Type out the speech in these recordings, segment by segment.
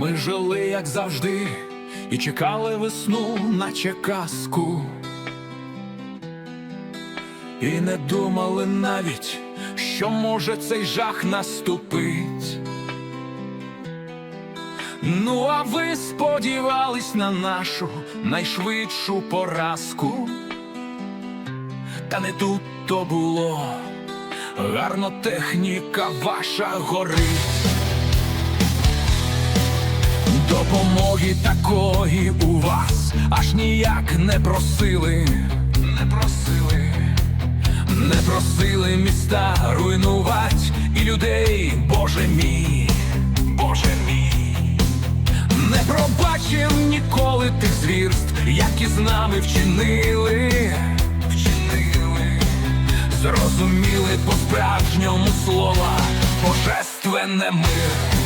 Ми жили, як завжди, і чекали весну, наче казку. І не думали навіть, що може цей жах наступить. Ну, а ви сподівались на нашу найшвидшу поразку. Та не тут то було, гарно техніка ваша горить. Допомоги такої у вас аж ніяк не просили, не просили, не просили міста руйнувати і людей, Боже мій, Боже мій, не пробачив ніколи тих звірств, які з нами вчинили, вчинили, зрозуміли по-справжньому слова, божественне мир.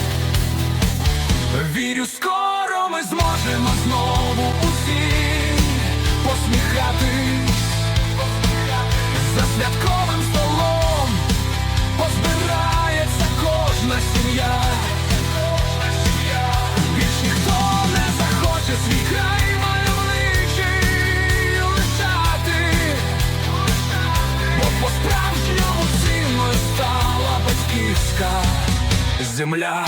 Вірю, скоро ми зможемо знову усі посміхатись за святковим столом, позбирається кожна сім'я. Більш ніхто не захоче свій край мальовничий лишати, бо по-справжньому цінною стала батьківська земля.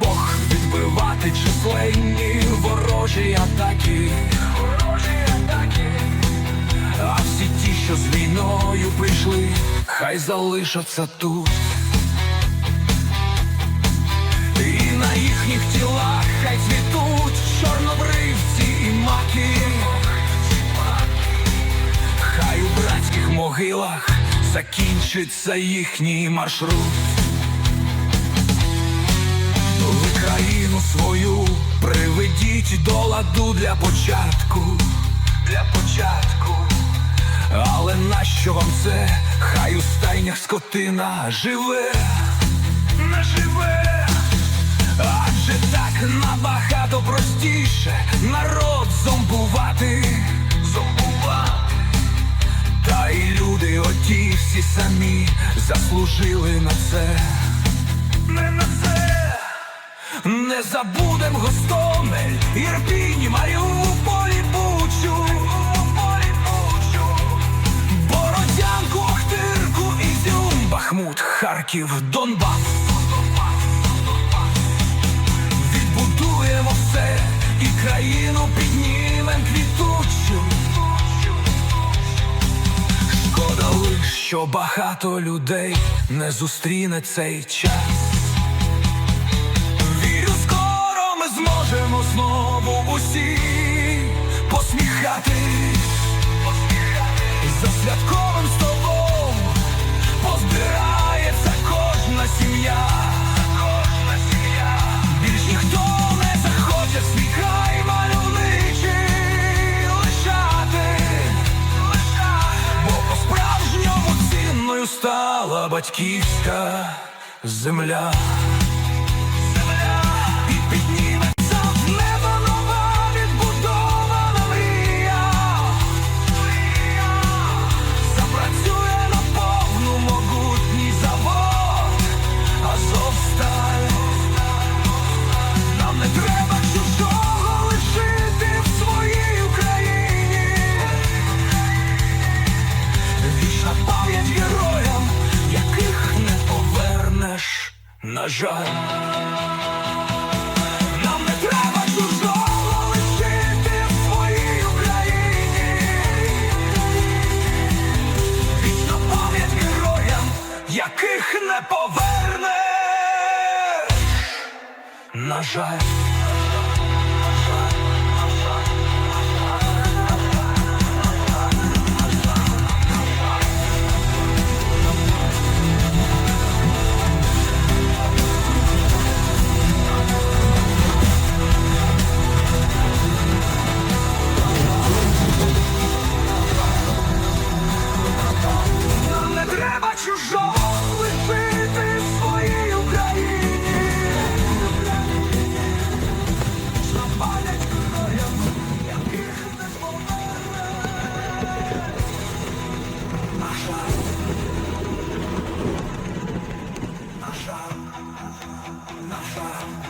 Бог відбивати численні ворожі атаки, ворожі атаки, а всі ті, що з війною прийшли, хай залишаться тут. І на їхніх тілах хай цвітуть чорнобривці і маки. Хай у братських могилах закінчиться їхній маршрут. Приведіть до ладу для початку, для початку. Але нащо вам це? Хай у стайнях скотина живе, не живе, адже так набагато простіше народ зомбувати, зомбувати. Та й люди оті всі самі заслужили на це не. Не забудем Гостомель, Ірпінь, Маріуполь, Бучу, Бородянку, Охтирку, Ізюм, Бахмут, Харків, Донбас. Відбудуємо все і країну піднімем квітучу. Шкода лиш, що багато людей не зустріне цей час. Усі посміхатись за святковим столом позбирається кожна сім'я, кожна сім'я. Більш ніхто не захоче свій край мальовничий лишати, бо по-справжньому цінною стала батьківська земля. На жаль. Нам не треба чужого лишити в своїй Україні. Вічна пам'ять героям, яких не повернеш, на жаль. bye.